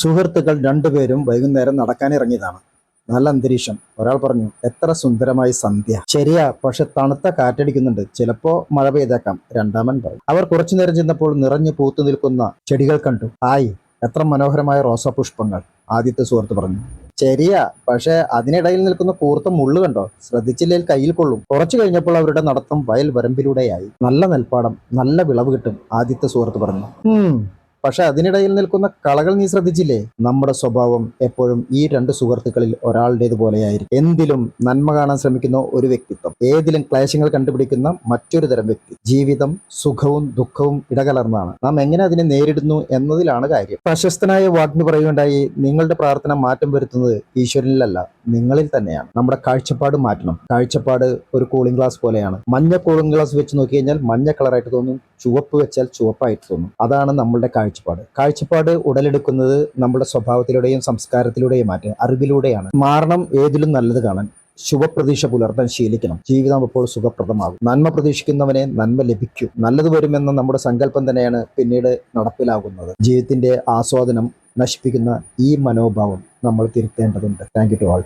സുഹൃത്തുക്കൾ രണ്ടുപേരും വൈകുന്നേരം നടക്കാനിറങ്ങിയതാണ്. നല്ല അന്തരീക്ഷം. ഒരാൾ പറഞ്ഞു എത്ര സുന്ദരമായി സന്ധ്യ. ശരിയാ പക്ഷെ തണുത്ത കാറ്റടിക്കുന്നുണ്ട്. ചിലപ്പോ മഴ പെയ്തേക്കാം. രണ്ടാമൻ പറഞ്ഞു. അവർ കുറച്ചു നേരം ചെന്നപ്പോൾ നിറഞ്ഞു പൂത്തു നിൽക്കുന്ന ചെടികൾ കണ്ടു. ആയി എത്ര മനോഹരമായ റോസാപുഷ്പങ്ങൾ ആദ്യത്തെ സുഹൃത്ത് പറഞ്ഞു. ശരിയാ പക്ഷെ അതിനിടയിൽ നിൽക്കുന്ന കൂർത്ത മുള്ളു കണ്ടോ? ശ്രദ്ധിച്ചില്ലെങ്കിൽ കയ്യിൽ കൊള്ളും. കുറച്ചു കഴിഞ്ഞപ്പോൾ അവരുടെ നടത്തം വയൽ വരമ്പിലൂടെയായി. നല്ല നെൽപ്പാടം നല്ല വിളവ് കിട്ടും ആദ്യത്തെ സുഹൃത്ത് പറഞ്ഞു. പക്ഷെ അതിനിടയിൽ നിൽക്കുന്ന കളകൾ നീ ശ്രദ്ധിച്ചില്ലേ? നമ്മുടെ സ്വഭാവം എപ്പോഴും ഈ രണ്ട് സുഹൃത്തുക്കളിൽ ഒരാളുടേതുപോലെയായിരിക്കും എന്തിലും നന്മ കാണാൻ ശ്രമിക്കുന്ന ഒരു വ്യക്തിത്വം. ഏതിലും ക്ലേശങ്ങൾ കണ്ടുപിടിക്കുന്ന മറ്റൊരു തരം വ്യക്തി. ജീവിതം സുഖവും ദുഃഖവും ഇടകലർന്നാണ്. നാം എങ്ങനെ അതിനെ നേരിടുന്നു എന്നതിലാണ് കാര്യം. പ്രശസ്തനായ വാഗ്മി പറയുകയുണ്ടായി നിങ്ങളുടെ പ്രാർത്ഥന മാറ്റം വരുത്തുന്നത് ഈശ്വരനിലല്ല. നിങ്ങളിൽ തന്നെയാണ്. നമ്മുടെ കാഴ്ചപ്പാട് മാറ്റണം. കാഴ്ചപ്പാട് ഒരു കൂളിംഗ് ഗ്ലാസ് പോലെയാണ്. മഞ്ഞ കൂളിംഗ് ഗ്ലാസ് വെച്ച് നോക്കി കഴിഞ്ഞാൽ മഞ്ഞ കളറായിട്ട് തോന്നും ചുവപ്പ് വെച്ചാൽ ചുവപ്പായിട്ട് തോന്നും. അതാണ് നമ്മളുടെ കാഴ്ചപ്പാട്. കാഴ്ചപ്പാട് ഉടലെടുക്കുന്നത് നമ്മുടെ സ്വഭാവത്തിലൂടെയും സംസ്കാരത്തിലൂടെയും മാറ്റുക അറിവിലൂടെയാണ്. മാറണം ഏതിലും നല്ലത് കാണാൻ. ശുഭപ്രതീക്ഷ പുലർത്താൻ ശീലിക്കണം. ജീവിതം അപ്പോൾ സുഖപ്രദമാകും. നന്മ പ്രതീക്ഷിക്കുന്നവനെ നന്മ ലഭിക്കും. നല്ലത് വരുമെന്ന നമ്മുടെ സങ്കല്പം തന്നെയാണ് പിന്നീട് നടപ്പിലാകുന്നത്. ജീവിതത്തിന്റെ ആസ്വാദനം നശിപ്പിക്കുന്ന ഈ മനോഭാവം നമ്മൾ തിരുത്തേണ്ടതുണ്ട്. Thank you to all